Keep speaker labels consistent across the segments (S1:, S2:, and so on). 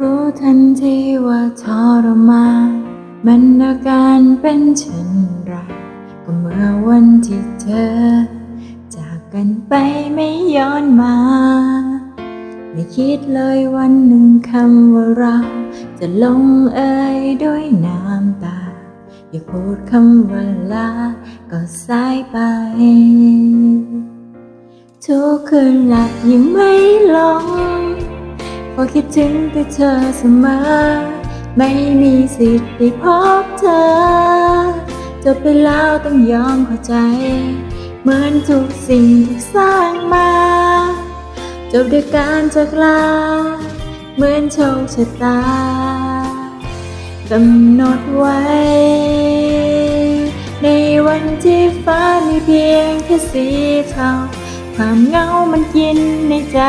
S1: รู้ทันทีว่าทรมานมันอาการเป็นเช่นไร ก็เมื่อวันที่เธอ จากกันไปไม่ย้อนมา ไม่คิดเลยวันหนึ่งคำว่าเรา จะลงเอยด้วยน้ำตา อย่าพูดคำว่าลา ก็สายไป ทุกคืนหลับยังไม่ลง พอคิดถึงแต่เธอเสมอไม่มีสิทธิ์ได้พบเธอจบไปแล้วต้องยอมเข้าใจ เหมือนทุกสิ่งถูกสร้างมา จบด้วยการจากลา เหมือนโชคชะตากำหนดไว้ ในวันที่ฟ้ามีเพียงแค่สีเทาความเงามันกินในใจ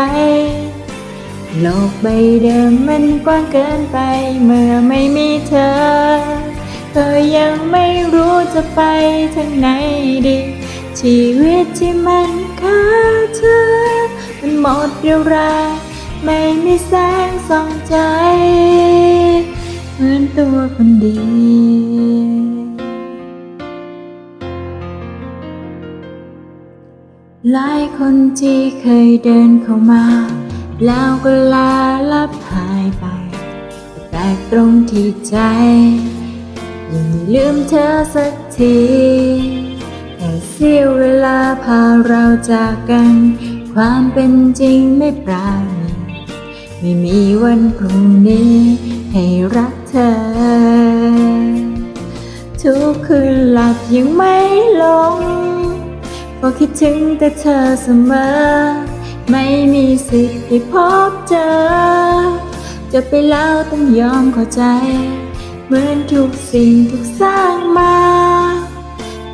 S1: โลกใบเดิมมันกว้างเกินไปเมื่อไม่มีเธอ เธอยังไม่รู้จะไปทางไหนดี ชีวิตที่มันขาดเธอ มันหมดเรียวแรงไม่มีแสงส่องใจ เหมือนตัวคนเดียวหลายคนที่เคยเดินเข้ามา แล้วก็ลาลับหายไปแต่ตรงที่ใจยังไม่ลืมเธอสักทีแค่เสี้ยวเวลาพาเราจากกัน ความเป็นจริงไม่ปราณีไม่มีวันพรุ่งนี้ ให้รักเธอ ทุกคืนหลับยังไม่ลงพอคิดถึงแต่เธอเสมอ ไม่มีสิทธิ์ได้พบเจอ จะไปแล้วต้องยอมเข้าใจ เหมือนทุกสิ่งถูกสร้างมา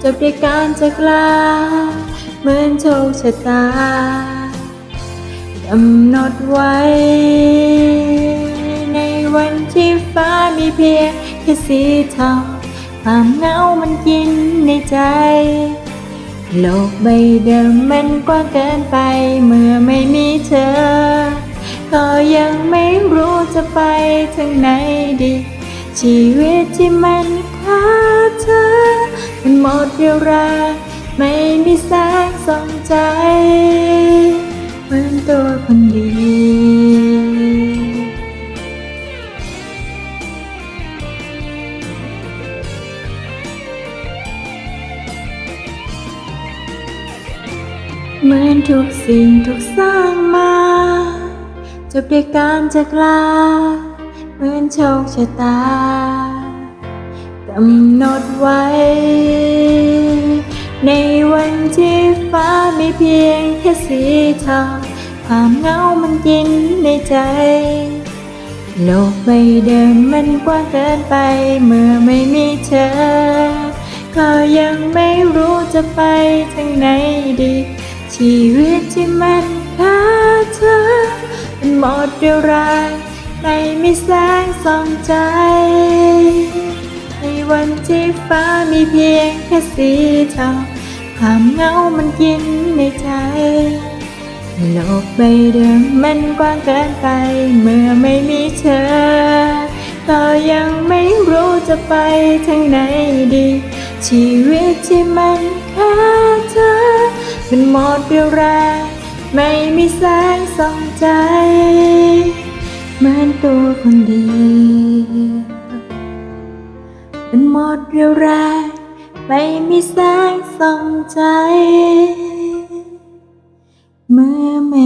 S1: จบด้วยการจากลาเหมือนโชคชะตากำหนดไว้ ในวันที่ฟ้ามีเพียงแค่สีเทาความเหงามันกินในใจ โลกใบเดิมมันกว้างเกินไปเมื่อไม่มีเธอ ก็ยังไม่รู้จะไปทางไหนดี ชีวิตที่มันขาดเธอ มันหมดเรียวแรงไม่มีแสงส่องใจเหมือนตัวคน เหมือนทุกสิ่งถูกสร้างมา จบด้วยการจากลา เหมือนโชคชะตากำหนดไว้ ในวันที่ฟ้าไมีเพียงแค่สีเทาความเหงามันกินในใจ โลกใบเดิมมันกว้างเกินไปเมื่อไม่มีเธอ ก็ยังไม่รู้จะไปทางไหนดี ชีวิตที่มันขาดเธอมันหมดเรียวแรงไม่มีแสงส่องใจ ในวันที่ฟ้ามีเพียงแค่สีเทาความเหงามันกินในใจ โลกใบเดิมมันกว้างเกินไป เมื่อไม่มีเธอ ก็ยังไม่รู้จะไปทางไหนดี ชีวิตที่มันขาดเธอ มันหมดเรียวแรงไม่มีแสงส่องใจเหมือนตัวคนเดียวมันหมดเรียวแรงไม่มีแสงส่องใจ เมื่อไม่